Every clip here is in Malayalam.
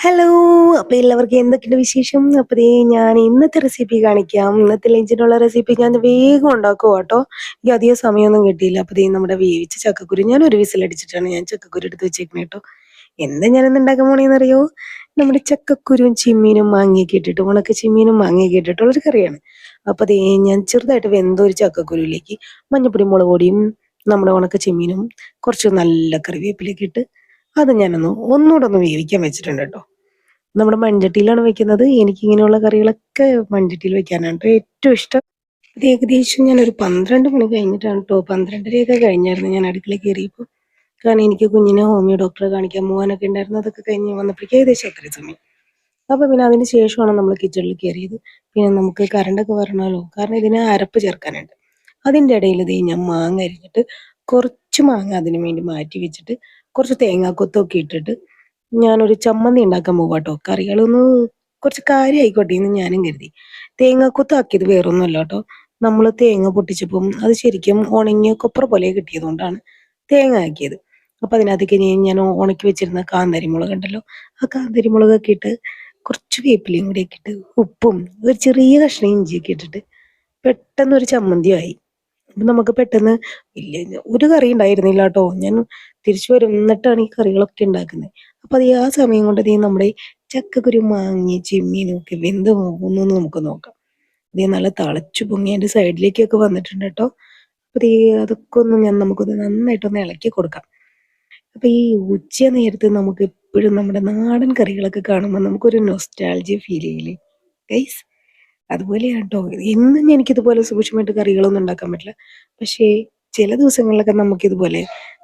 ഹലോ അപ്പൊ എല്ലാവർക്കും എന്തൊക്കെയുണ്ട് വിശേഷം? അപ്പോൾ ഞാൻ ഇന്നത്തെ റെസിപ്പി കാണിക്കാം. ഇന്നത്തെ ലഞ്ചിനുള്ള റെസിപ്പി ഞാൻ വേഗം ഉണ്ടാക്കും കേട്ടോ എനിക്ക് അധികം സമയമൊന്നും കിട്ടിയില്ല. അപ്പൊ ദേ നമ്മുടെ വേവിച്ച ചക്കക്കുരു ഞാൻ ഒരു വിസിലടിച്ചിട്ടാണ് ഞാൻ ചക്കക്കുരു എടുത്ത് വെച്ചേക്കുന്നത് കേട്ടോ എന്താ ഞാനിന്ന് ഉണ്ടാക്കാൻ പോണേന്നറിയോ? നമ്മുടെ ചക്കക്കുരുവും ചിമ്മീനും മാങ്ങയൊക്കെ ഇട്ടിട്ട് ഉണക്ക ചിമ്മീനും മാങ്ങയൊക്കെ ഇട്ടിട്ടുള്ളൊരു കറിയാണ്. അപ്പൊ അതേ ഞാൻ ചെറുതായിട്ട് വെന്ത ഒരു ചക്കക്കുരുവിലേക്ക് മഞ്ഞപ്പൊടി മുളക് പൊടിയും നമ്മുടെ ഉണക്ക ചിമ്മീനും കുറച്ച് നല്ല കറിവേപ്പിലേക്ക് ഇട്ട് അത് ഞാനൊന്ന് ഒന്നുകൂടെ ഒന്ന് വേവിക്കാൻ വെച്ചിട്ടുണ്ട് കേട്ടോ. നമ്മുടെ മൺചട്ടിയിലാണ് വെക്കുന്നത്. എനിക്ക് ഇങ്ങനെയുള്ള കറികളൊക്കെ മൺചട്ടിയിൽ വെക്കാനാണ് ഏറ്റവും ഇഷ്ടം. ഇത് ഏകദേശം ഞാൻ ഒരു പന്ത്രണ്ട് മണി കഴിഞ്ഞിട്ടാണ് കേട്ടോ. പന്ത്രണ്ടരയൊക്കെ കഴിഞ്ഞായിരുന്നു ഞാൻ അടുക്കളയിൽ കയറിയപ്പോൾ. കാരണം എനിക്ക് കുഞ്ഞിനെ ഹോമിയോ ഡോക്ടറെ കാണിക്കാൻ പോകാനൊക്കെ ഉണ്ടായിരുന്നു. അതൊക്കെ കഴിഞ്ഞ് വന്നപ്പോഴേക്കും ഏകദേശം അത്രയും സമയം. അപ്പൊ പിന്നെ അതിന് ശേഷമാണ് നമ്മൾ കിച്ചണിൽ കയറിയത്. പിന്നെ നമുക്ക് കറണ്ടൊക്കെ വരണമല്ലോ. കാരണം ഇതിന് അരപ്പ് ചേർക്കാനുണ്ട്. അതിന്റെ ഇടയിൽ ഇത് ഞാൻ മാങ്ങ അരിഞ്ഞിട്ട് കുറച്ച് മാങ്ങ അതിന് വേണ്ടി മാറ്റി വെച്ചിട്ട് കുറച്ച് തേങ്ങാക്കൊത്തൊക്കെ ഇട്ടിട്ട് ഞാനൊരു ചമ്മന്തി ഉണ്ടാക്കാൻ പോവാട്ടോ. കറികളൊന്ന് കുറച്ച് കാര്യമായിക്കോട്ടെ എന്ന് ഞാനും കരുതി. തേങ്ങാക്കൊത്ത് ആക്കിയത് വേറൊന്നുമല്ല കേട്ടോ നമ്മൾ തേങ്ങ പൊട്ടിച്ചപ്പം അത് ശരിക്കും ഉണങ്ങിയ കൊപ്ര പോലെ കിട്ടിയതുകൊണ്ടാണ് തേങ്ങ ആക്കിയത്. അപ്പൊ അതിനകത്തേക്ക് ഞാൻ ഉണക്കി വെച്ചിരുന്ന കാന്താരി മുളക് ഉണ്ടല്ലോ ആ കാന്താരി മുളകൊക്കെ ഇട്ട് കുറച്ച് വേപ്പിലയും കൂടി ഒക്കെ ഇട്ട് ഉപ്പും ഒരു ചെറിയ കഷ്ണം ഇഞ്ചിയൊക്കെ ഇട്ടിട്ട് പെട്ടെന്ന് ഒരു ചമ്മന്തിയായി. അപ്പൊ നമുക്ക് പെട്ടെന്ന് ഇല്ല ഒരു കറി ഉണ്ടായിരുന്നില്ല കേട്ടോ ഞാൻ തിരിച്ചു വരുന്നിട്ടാണ് ഈ കറികളൊക്കെ ഉണ്ടാക്കുന്നത് അപ്പൊ അത് ആ സമയം കൊണ്ട് ദേ നമ്മുടെ ചക്കക്കുരു മാങ്ങി ചെമ്മീനും ഒക്കെ വെന്ത് പോകുന്നു നമുക്ക് നോക്കാം. ദേ നല്ല തളച്ചു പൊങ്ങി അതിന്റെ സൈഡിലേക്കൊക്കെ വന്നിട്ടുണ്ട് കേട്ടോ. അപ്പൊ ഈ അതൊക്കെ ഒന്ന് ഞാൻ നമുക്കൊന്ന് നന്നായിട്ടൊന്ന് ഇളക്കി കൊടുക്കാം. അപ്പൊ ഈ ഉച്ച നേരത്ത് നമുക്ക് എപ്പോഴും നമ്മുടെ നാടൻ കറികളൊക്കെ കാണുമ്പോൾ നമുക്കൊരു നൊസ്റ്റാൾജി ഫീൽ ചെയ്യില്ലേ? ഗൈസ് അതുപോലെയാണ് കേട്ടോ എന്നും എനിക്കിതുപോലെ സൂക്ഷ്മമായിട്ട് കറികളൊന്നും ഉണ്ടാക്കാൻ പറ്റില്ല. പക്ഷേ ചില ദിവസങ്ങളിലൊക്കെ നമുക്കിതുപോലെ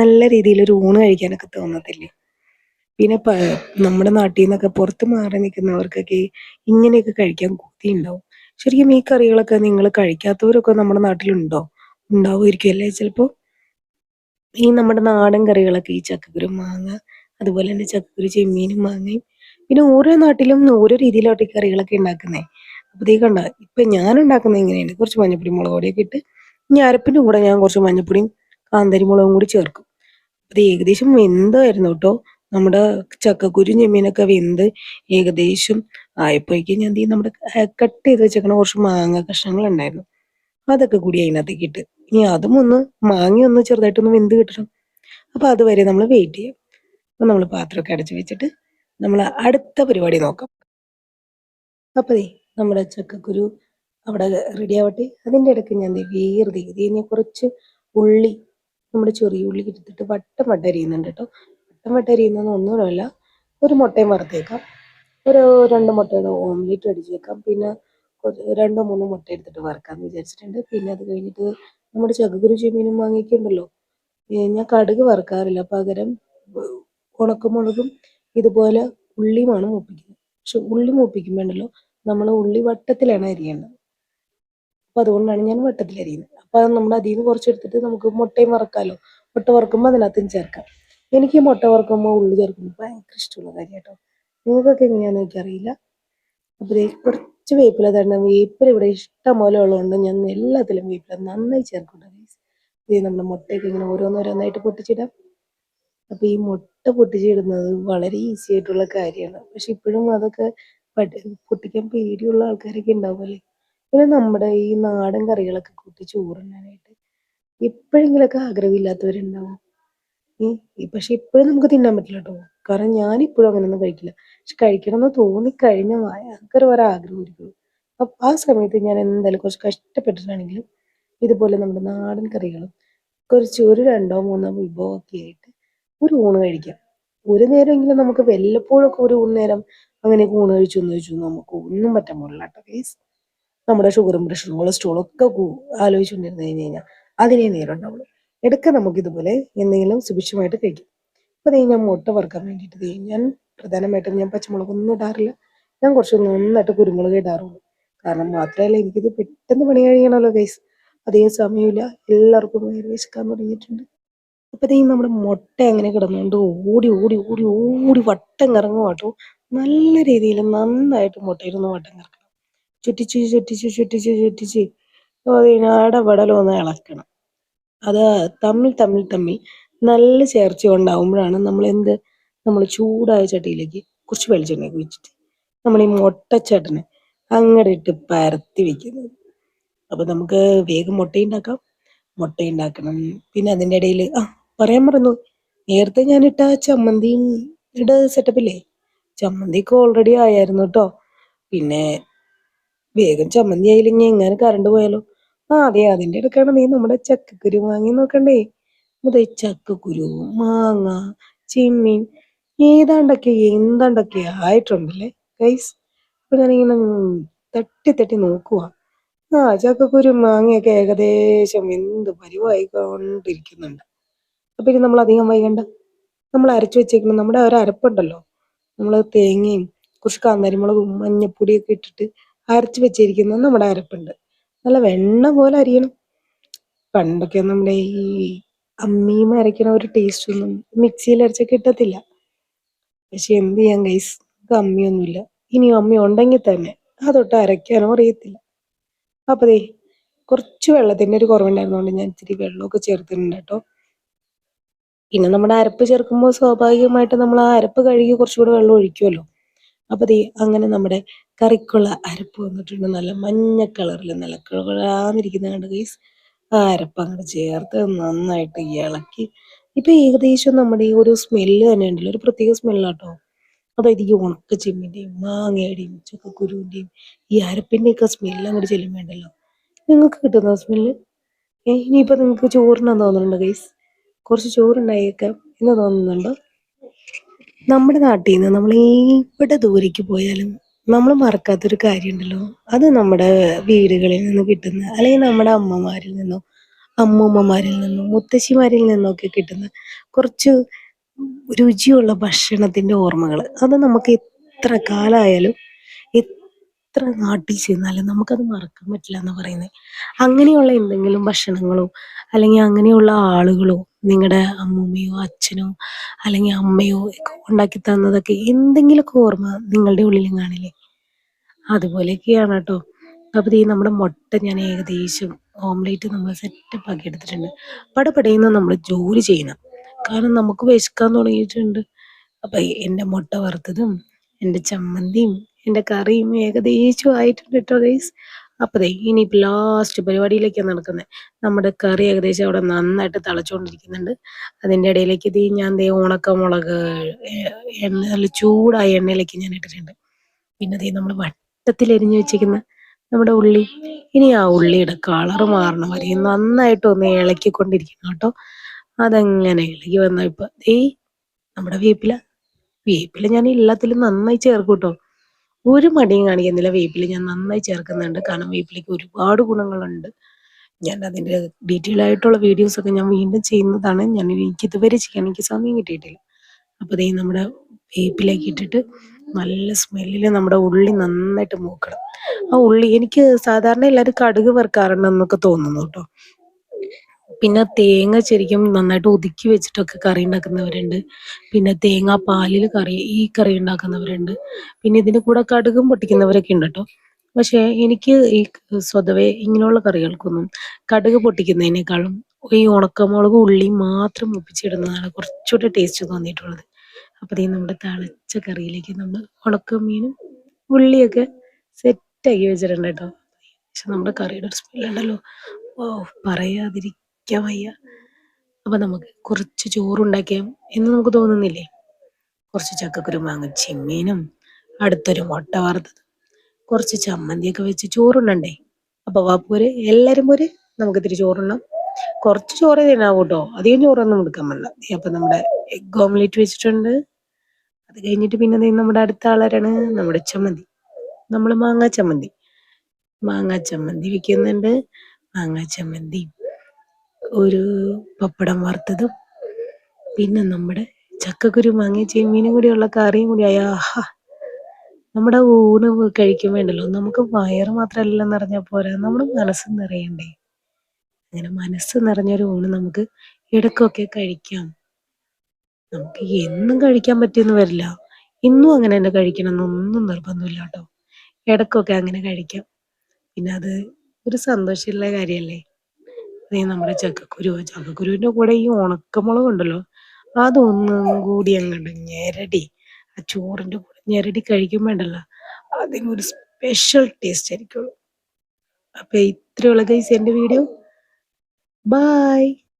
നല്ല രീതിയിൽ ഒരു ഊണ് കഴിക്കാനൊക്കെ തോന്നത്തില്ലേ? പിന്നെ നമ്മുടെ നാട്ടിൽ നിന്നൊക്കെ പുറത്ത് മാറി നിൽക്കുന്നവർക്കൊക്കെ ഇങ്ങനെയൊക്കെ കഴിക്കാൻ കൊതി ഉണ്ടാവും. ശരിക്കും ഈ കറികളൊക്കെ നിങ്ങൾ കഴിക്കാത്തവരൊക്കെ നമ്മുടെ നാട്ടിലുണ്ടോ? ഉണ്ടാവുമായിരിക്കും അല്ലേ ചിലപ്പോ? ഈ നമ്മുടെ നാടൻ കറികളൊക്കെ ഈ ചക്കക്കുരു മാങ്ങ അതുപോലെ തന്നെ ചക്കക്കുരു ചെമ്മീനും മാങ്ങയും. പിന്നെ ഓരോ നാട്ടിലും ഓരോ രീതിയിലോട്ട് ഈ കറികളൊക്കെ ഉണ്ടാക്കുന്നേ. അപ്പൊ ദേ കണ്ട ഇപ്പൊ ഞാൻ ഉണ്ടാക്കുന്നത് എങ്ങനെയാണ് കുറച്ച് മഞ്ഞപ്പൊടി മുളക് പൊടിയൊക്കെ ഇട്ട് ഇനി അരപ്പിന്റെ കൂടെ ഞാൻ കുറച്ച് മഞ്ഞപ്പൊടിയും കാന്തരി മുളകും കൂടി ചേർക്കും. അത് ഏകദേശം വെന്തായിരുന്നു കേട്ടോ നമ്മുടെ ചക്കക്കുരു ചെമ്മീനൊക്കെ വെന്ത് ഏകദേശം ആയപ്പോഴേക്കും ഞാൻ നമ്മുടെ കട്ട് ചെയ്ത് വെച്ചേക്കണ കുറച്ച് മാങ്ങ കഷ്ണങ്ങൾ ഉണ്ടായിരുന്നു അതൊക്കെ കൂടി അതിനകത്തേക്ക് ഇട്ട്. ഇനി അതും ഒന്ന് മാങ്ങ ഒന്ന് ചെറുതായിട്ടൊന്ന് വെന്ത് കിട്ടണം. അപ്പൊ അതുവരെ നമ്മൾ വെയിറ്റ് ചെയ്യും. അപ്പൊ നമ്മൾ പാത്രമൊക്കെ അടച്ചു വെച്ചിട്ട് നമ്മൾ അടുത്ത പരിപാടി നോക്കാം. അപ്പോൾ നമ്മുടെ ചക്കക്കുരു അവിടെ റെഡി ആവട്ടെ. അതിന്റെ ഇടയ്ക്ക് ഞാൻ വേർതി ഇതിനെ കുറച്ച് ഉള്ളി നമ്മുടെ ചെറിയ ഉള്ളി എടുത്തിട്ട് വട്ടം വട്ടം അരിയുന്നുണ്ട് കേട്ടോ. വട്ടം വട്ടം അരിയുന്നതെന്ന് ഒന്നുമില്ല ഒരു മുട്ടയും വറുത്തേക്കാം. ഒരു രണ്ട് മുട്ടയുടെ ഓംലെറ്റ് അടിച്ചേക്കാം. പിന്നെ രണ്ടോ മൂന്നോ മുട്ട എടുത്തിട്ട് വറുക്കാമെന്ന് വിചാരിച്ചിട്ടുണ്ട്. പിന്നെ അത് കഴിഞ്ഞിട്ട് നമ്മുടെ ചക്കക്കുരു ചെമ്മീനും വാങ്ങിക്കുണ്ടല്ലോ ഞാൻ കടുക് വറുക്കാറില്ല. പകരം ഉണക്കമുളകും ഇതുപോലെ ഉള്ളിയുമാണ് മൂപ്പിക്കുന്നത്. പക്ഷെ ഉള്ളി മൂപ്പിക്കുമ്പോൾ ഉണ്ടല്ലോ നമ്മൾ ഉള്ളി വട്ടത്തിലാണ് അരിയേണ്ടത്. അപ്പൊ അതുകൊണ്ടാണ് ഞാൻ വട്ടത്തിൽ അരിയുന്നത്. അപ്പൊ അത് നമ്മൾ അതിൽ നിന്ന് കുറച്ചെടുത്തിട്ട് നമുക്ക് മുട്ടയും വറക്കാമല്ലോ മുട്ട വറക്കുമ്പോൾ അതിനകത്തും ചേർക്കാം. എനിക്ക് മുട്ട വറക്കുമ്പോൾ ഉള്ളി ചേർക്കുമ്പോൾ ഭയങ്കര ഇഷ്ടമുള്ള കാര്യം കേട്ടോ നിങ്ങൾക്കൊക്കെ എങ്ങനെയാണെന്ന് എനിക്കറിയില്ല. അപ്പൊ ദേ കുറച്ച് വേപ്പില തരണം. വേപ്പില ഇവിടെ ഇഷ്ടം പോലെ ഉള്ളതുകൊണ്ട് ഞാൻ എല്ലാത്തിലും വേപ്പില നന്നായി ചേർക്കുന്നുണ്ട്. ദേ നമ്മുടെ മുട്ടയൊക്കെ ഇങ്ങനെ ഓരോന്നോരോന്നായിട്ട് പൊട്ടിച്ചിടാം. അപ്പൊ ഈ മുട്ട പൊട്ടിച്ചിടുന്നത് വളരെ ഈസി ആയിട്ടുള്ള കാര്യമാണ്. പക്ഷെ ഇപ്പോഴും അതൊക്കെ പൊട്ടിക്കാൻ പേടിയുള്ള ആൾക്കാരൊക്കെ ഉണ്ടാവുമല്ലേ? പിന്നെ നമ്മുടെ ഈ നാടൻ കറികളൊക്കെ കൂട്ടി ചോറുണ്ണാനായിട്ട് എപ്പോഴെങ്കിലൊക്കെ ആഗ്രഹമില്ലാത്തവരുണ്ടാവും. പക്ഷെ ഇപ്പോഴും നമുക്ക് തിന്നാൻ പറ്റില്ല കേട്ടോ കാരണം ഞാൻ ഇപ്പോഴും അങ്ങനെയൊന്നും കഴിക്കില്ല. പക്ഷെ കഴിക്കണം എന്ന് തോന്നിക്കഴിഞ്ഞ ഭയങ്കര ഒരാഗ്രഹമായിരിക്കും അപ്പൊ ആ സമയത്ത് ഞാൻ എന്തായാലും കുറച്ച് കഷ്ടപ്പെട്ടിട്ടാണെങ്കിലും ഇതുപോലെ നമ്മുടെ നാടൻ കറികളും കുറച്ച് ഒരു രണ്ടോ മൂന്നോ വിഭവമൊക്കെ ആയിട്ട് ഒരു ഊണ് കഴിക്കാം. ഒരു നേരമെങ്കിലും നമുക്ക് വല്ലപ്പോഴൊക്കെ ഒരു നേരം അങ്ങനെ ഊണ് കഴിച്ചു എന്ന് വെച്ചു നമുക്ക് ഒന്നും പറ്റാൻ പോലുള്ള കേട്ടോ ഗൈസ് നമ്മുടെ ഷുഗറും പ്രഷറും കൊളസ്ട്രോളും ഒക്കെ ആലോചിച്ചുകൊണ്ടിരുന്നു കഴിഞ്ഞ് കഴിഞ്ഞാൽ അതിനേ നേരം ഉണ്ടാവുള്ളൂ. ഇടയ്ക്ക് നമുക്ക് ഇതുപോലെ എന്തെങ്കിലും സുഭിക്ഷമായിട്ട് കഴിക്കാം. അപ്പൊ ദേ ഞാൻ മുട്ട വറുക്കാൻ വേണ്ടിയിട്ട് ഞാൻ പ്രധാനമായിട്ടും ഞാൻ പച്ചമുളകൊന്നും ഇടാറില്ല. ഞാൻ കുറച്ച് നന്നായിട്ട് കുരുമുളക് ഇടാറുള്ളൂ. കാരണം മാത്രമല്ല എനിക്കിത് പെട്ടെന്ന് പണി കഴിയണമല്ലോ ഗൈസ് അധികം സമയമില്ല. എല്ലാവർക്കും വയറ് വിശക്കാൻ തുടങ്ങിയിട്ടുണ്ട്. അപ്പൊ ദേ നമ്മുടെ മുട്ട അങ്ങനെ കിടന്നുകൊണ്ട് ഓടി ഓടി ഓടി ഓടി വട്ടം കറങ്ങും കേട്ടോ. നല്ല രീതിയിൽ നന്നായിട്ട് മുട്ടയിരുന്ന് വട്ടം കറക്കണം. ചുറ്റിച്ച് ചുറ്റിച്ച് ചുറ്റിച്ച് ചുറ്റിച്ച്. അതിനടപടലൊന്ന് ഇളക്കണം. അത് തമ്മിൽ തമ്മിൽ തമ്മിൽ നല്ല ചേർച്ച ഉണ്ടാവുമ്പോഴാണ് നമ്മൾ എന്ത്? നമ്മൾ ചൂടായ ചട്ടിയിലേക്ക് കുറച്ച് വെളിച്ചെണ്ണ ഒഴിച്ചിട്ട് നമ്മൾ ഈ മുട്ടച്ചട്ടനെ അങ്ങോട്ട് ഇട്ട് പരത്തി വെക്കുന്നത്. അപ്പൊ നമുക്ക് വേഗം മുട്ട ഉണ്ടാക്കാം. മുട്ട ഉണ്ടാക്കണം. പിന്നെ അതിന്റെ ഇടയിൽ ആ പറയാൻ മറന്നു. നേരത്തെ ഞാൻ ഇട്ട ചമ്മന്തിയുടെ സെറ്റപ്പില്ലേ ചമ്മന്തിക്ക് ഓൾറെഡി ആയായിരുന്നു കേട്ടോ പിന്നെ വേഗം ചമ്മന്തി ആയില്ലെങ്കിൽ എങ്ങനെ കറണ്ട് പോയാലോ? ആ അതെ അതിന്റെ ഇടക്കാണ് നീ നമ്മുടെ ചക്കക്കുരു വാങ്ങി നോക്കണ്ടേ? അതെ ചക്കക്കുരു മാങ്ങ ചിമ്മീൻ ഏതാണ്ടൊക്കെ എന്താണ്ടൊക്കെ ആയിട്ടുണ്ടല്ലേ ഗൈസ് അപ്പൊ ഞാനിങ്ങനെ തട്ടി തട്ടി നോക്കുക ആ ചക്കക്കുരു മാങ്ങയൊക്കെ ഏകദേശം എന്ത് പരിവായിക്കൊണ്ടിരിക്കുന്നുണ്ട്. അപ്പൊ ഇനി നമ്മൾ അധികം വൈകണ്ട. നമ്മൾ അരച്ചു വെച്ചേക്കുന്ന നമ്മുടെ ഒരു അരപ്പുണ്ടല്ലോ. നമ്മൾ തേങ്ങയും കുറച്ച് കാന്താരിമുളകും മഞ്ഞപ്പൊടിയൊക്കെ ഇട്ടിട്ട് അരച്ചു വെച്ചിരിക്കുന്ന നമ്മുടെ അരപ്പുണ്ട്. നല്ല വെണ്ണ പോലെ അരിയണം. പണ്ടൊക്കെ നമ്മുടെ ഈ അമ്മീമ അരയ്ക്കണ ഒരു ടേസ്റ്റ് ഒന്നും മിക്സിയിൽ അരച്ച കിട്ടത്തില്ല. പക്ഷെ എന്ത് ചെയ്യാൻ ഗൈസ് അമ്മിയൊന്നുമില്ല. ഇനി അമ്മി ഉണ്ടെങ്കിൽ തന്നെ അതൊട്ട് അരയ്ക്കാനോ അറിയത്തില്ല. അപ്പൊ ദേ കുറച്ച് വെള്ളത്തിന്റെ ഒരു കുറവുണ്ടായിരുന്നോണ്ട് ഞാൻ ഇത്തിരി വെള്ളമൊക്കെ ചേർത്തിട്ടുണ്ട് കേട്ടോ. പിന്നെ നമ്മുടെ അരപ്പ് ചേർക്കുമ്പോൾ സ്വാഭാവികമായിട്ട് നമ്മൾ ആ അരപ്പ് കഴുകി കുറച്ചുകൂടെ വെള്ളം ഒഴിക്കുമല്ലോ. അപ്പൊ ദേ അങ്ങനെ നമ്മുടെ കറിക്കുള്ള അരപ്പ് വന്നിട്ടുണ്ട്. നല്ല മഞ്ഞ കളറിൽ നല്ല കളറാന്നിരിക്കുന്ന കണ്ട് ഗൈസ് ആ അരപ്പ് അങ്ങോട്ട് ചേർത്ത് നന്നായിട്ട് ഇളക്കി. ഇപ്പൊ ഏകദേശം നമ്മുടെ ഈ ഒരു സ്മെല്ല് തന്നെ ഉണ്ടല്ലോ. ഒരു പ്രത്യേക സ്മെല്ലാട്ടോ അതായത് ഈ ഉണക്ക ചെമ്മിന്റെയും മാങ്ങയുടെയും ചക്കക്കുരുവിന്റെയും ഈ അരപ്പിന്റെ ഒക്കെ സ്മെല്ല് അങ്ങോട്ട് ചെല്ലുമ്പോണ്ടല്ലോ നിങ്ങൾക്ക് കിട്ടുന്ന സ്മെല്ല് ഏ ഇനിയിപ്പോ നിങ്ങൾക്ക് ചോറിനാന്ന് തോന്നുന്നുണ്ട് ഗൈസ് കുറച്ച് ചോറുണ്ടായേക്കാം എന്ന് തോന്നുന്നുണ്ടോ. നമ്മുടെ നാട്ടിൽ നിന്ന് നമ്മൾ ഇവിടെ ദൂരേക്ക് പോയാലും നമ്മൾ മറക്കാത്തൊരു കാര്യമുണ്ടല്ലോ. അത് നമ്മുടെ വീടുകളിൽ നിന്ന് കിട്ടുന്ന അല്ലെങ്കിൽ നമ്മുടെ അമ്മമാരിൽ നിന്നോ അമ്മൂമ്മമാരിൽ നിന്നോ മുത്തശ്ശിമാരിൽ നിന്നോ ഒക്കെ കിട്ടുന്ന കുറച്ച് രുചിയുള്ള ഭക്ഷണത്തിന്റെ ഓർമ്മകൾ. അത് നമുക്ക് എത്ര കാലമായാലും എത്ര നാട്ടിൽ ചെന്നാലും നമുക്കത് മറക്കാൻ പറ്റില്ല എന്ന് പറയുന്നത്. അങ്ങനെയുള്ള എന്തെങ്കിലും ഭക്ഷണങ്ങളോ അല്ലെങ്കിൽ അങ്ങനെയുള്ള ആളുകളോ നിങ്ങളുടെ അമ്മൂമ്മയോ അച്ഛനോ അല്ലെങ്കിൽ അമ്മയോ ഒക്കെ ഉണ്ടാക്കി തന്നതൊക്കെ എന്തെങ്കിലുമൊക്കെ ഓർമ്മ നിങ്ങളുടെ ഉള്ളിലും കാണില്ലേ? അതുപോലെയൊക്കെയാണ് കേട്ടോ. അപ്പോൾ ഈ നമ്മുടെ മുട്ട ഞാൻ ഏകദേശം ഓംലേറ്റ് നമ്മൾ സെറ്റപ്പ് ആക്കി എടുത്തിട്ടുണ്ട്. പടപടയുന്ന നമ്മൾ ജോലി ചെയ്യണം. കാരണം നമുക്ക് വിശക്കാൻ തുടങ്ങിയിട്ടുണ്ട്. അപ്പം എന്റെ മുട്ട വറുത്തതും എന്റെ ചമ്മന്തിയും എന്റെ കറിയും ഏകദേശം ആയിട്ടുണ്ട് കേട്ടോ ഗൈസ് അപ്പോൾ ദേ ഇനിയിപ്പോൾ ലാസ്റ്റ് പരിപാടിയിലേക്കാണ് നടക്കുന്നത് നമ്മുടെ കറി ഏകദേശം അവിടെ നന്നായിട്ട് തിളച്ചുകൊണ്ടിരിക്കുന്നുണ്ട് അതിന്റെ ഇടയിലേക്ക് ഇത് ഞാൻ ദേ ഉണക്കമുളക് എണ്ണ നല്ല ചൂടായ എണ്ണയിലേക്ക് ഞാൻ ഇട്ടിട്ടുണ്ട്. പിന്നെ ദേ നമ്മൾ വട്ടത്തിൽ എരിഞ്ഞു വെച്ചിരിക്കുന്ന നമ്മുടെ ഉള്ളി. ഇനി ആ ഉള്ളിയുടെ കളർ മാറണ വരെ. നന്നായിട്ട് ഒന്ന് ഇളക്കിക്കൊണ്ടിരിക്കണം കേട്ടോ. അതങ്ങനെ ഇളകി വന്ന ഇപ്പൊ ദേ നമ്മുടെ വേപ്പില. വേപ്പില ഞാൻ എല്ലാത്തിലും നന്നായി ചേർക്കും കേട്ടോ. ഒരു മടിയും കാണിക്കുന്നില്ല. വേപ്പില ഞാൻ നന്നായി ചേർക്കുന്നുണ്ട്. കാരണം വേപ്പിലേക്ക് ഒരുപാട് ഗുണങ്ങളുണ്ട്. ഞാൻ അതിന്റെ ഡീറ്റെയിൽ ആയിട്ടുള്ള വീഡിയോസ് ഒക്കെ ഞാൻ വീണ്ടും ചെയ്യുന്നതാണ്. ഞാൻ എനിക്ക് ഇതുവരെ ചെയ്യാൻ എനിക്ക് സമയം കിട്ടിയിട്ടില്ല. അപ്പൊ ദേ നമ്മുടെ വേപ്പിലേക്ക് ഇട്ടിട്ട് നല്ല സ്മെല്ലിൽ നമ്മുടെ ഉള്ളി നന്നായിട്ട് മൂക്കണം. ആ ഉള്ളി എനിക്ക് സാധാരണ എല്ലാവരും കടുക് വറുക്കാറുണ്ടെന്നൊക്കെ തോന്നുന്നു കേട്ടോ. പിന്നെ തേങ്ങ ശരിക്കും നന്നായിട്ട് ഒതുക്കി വെച്ചിട്ടൊക്കെ കറി ഉണ്ടാക്കുന്നവരുണ്ട്. പിന്നെ തേങ്ങ പാലിൽ കറി ഈ കറി ഉണ്ടാക്കുന്നവരുണ്ട്. പിന്നെ ഇതിന്റെ കൂടെ കടുകും പൊട്ടിക്കുന്നവരൊക്കെ ഉണ്ട് കേട്ടോ. പക്ഷേ എനിക്ക് ഈ സ്വതവേ ഇങ്ങനെയുള്ള കറികൾക്കൊന്നും കടുക് പൊട്ടിക്കുന്നതിനേക്കാളും ഈ ഉണക്കമുളക് ഉള്ളി മാത്രം ഒപ്പിച്ചിടുന്നതാണ് കുറച്ചുകൂടെ ടേസ്റ്റ് തോന്നിയിട്ടുള്ളത്. അപ്പൊ ഈ നമ്മുടെ തിളച്ച കറിയിലേക്ക് നമ്മൾ ഉണക്കമീനും ഉള്ളിയൊക്കെ സെറ്റാക്കി വെച്ചിട്ടുണ്ട് കേട്ടോ. പക്ഷെ നമ്മുടെ കറിയുടെ ഒരു സ്മെല്ലുണ്ടല്ലോ ഓ പറയാതിരിക്കാൻ വയ്യ. അപ്പൊ നമുക്ക് കുറച്ച് ചോറുണ്ടാക്കിയാൽ എന്ന് നമുക്ക് തോന്നുന്നില്ലേ? കുറച്ച് ചക്കക്കുരു മാങ്ങ ചെമ്മീനും അടുത്തൊരു മുട്ട വറുത്തത് കുറച്ച് ചമ്മന്തിയൊക്കെ വെച്ച് ചോറുണ്ണണ്ടേ? അപ്പൊ വാപ്പൂര് എല്ലാരും പോര് നമുക്ക് ഇത്തിരി ചോറുണ്ണാം. കുറച്ച് ചോറ് തിന്നാവും കേട്ടോ അധികം ചോറൊന്നും എടുക്കാൻ പറ്റില്ല അപ്പൊ നമ്മുടെ എഗ് ഓംലെറ്റ് വെച്ചിട്ടുണ്ട്. അത് കഴിഞ്ഞിട്ട് പിന്നെ നമ്മുടെ അടുത്ത ആളാരാണ് നമ്മുടെ ചമ്മന്തി. നമ്മൾ മാങ്ങാ ചമ്മന്തി. മാങ്ങാ ചമ്മന്തി വെക്കുന്നുണ്ട് മാങ്ങാ ചമ്മന്തി ഒരു പപ്പടം വറുത്തതും പിന്നെ നമ്മുടെ ചക്കക്കുരു മാങ്ങ ചെമ്മീനും കൂടിയുള്ള കറിയും കൂടി അയാഹ നമ്മുടെ ഊണ് കഴിക്കാൻ വേണ്ടല്ലോ. നമുക്ക് വയറ് മാത്രമല്ല നിറഞ്ഞാൽ പോരാ. നമ്മുടെ മനസ്സ് നിറയണ്ടേ? അങ്ങനെ മനസ്സ് നിറഞ്ഞൊരു ഊണ് നമുക്ക് ഇടക്കൊക്കെ കഴിക്കാം. നമുക്ക് എന്നും കഴിക്കാൻ പറ്റിയെന്ന് വരില്ല. ഇന്നും അങ്ങനെ തന്നെ കഴിക്കണം എന്നൊന്നും നിർബന്ധമില്ല കേട്ടോ ഇടയ്ക്കൊക്കെ അങ്ങനെ കഴിക്കാം. പിന്നെ അത് ഒരു സന്തോഷമുള്ള കാര്യമല്ലേ? ദേ നമ്മുടെ ചക്കക്കുരു ചക്കക്കുരുവിന്റെ കൂടെ ഈ ഉണക്കമുളക് ഉണ്ടല്ലോ അതൊന്നും കൂടി അങ്ങോട്ട് ഞെരടി. ആ ചോറിന്റെ കൂടെ ഞെരടി കഴിക്കുമ്പോൾ ഉണ്ടല്ലോ അതിനൊരു സ്പെഷ്യൽ ടേസ്റ്റ് ആയിരിക്കുള്ളൂ. അപ്പൊ ഇത്രയുള്ള ഗൈസ് എന്റെ വീഡിയോ ബൈ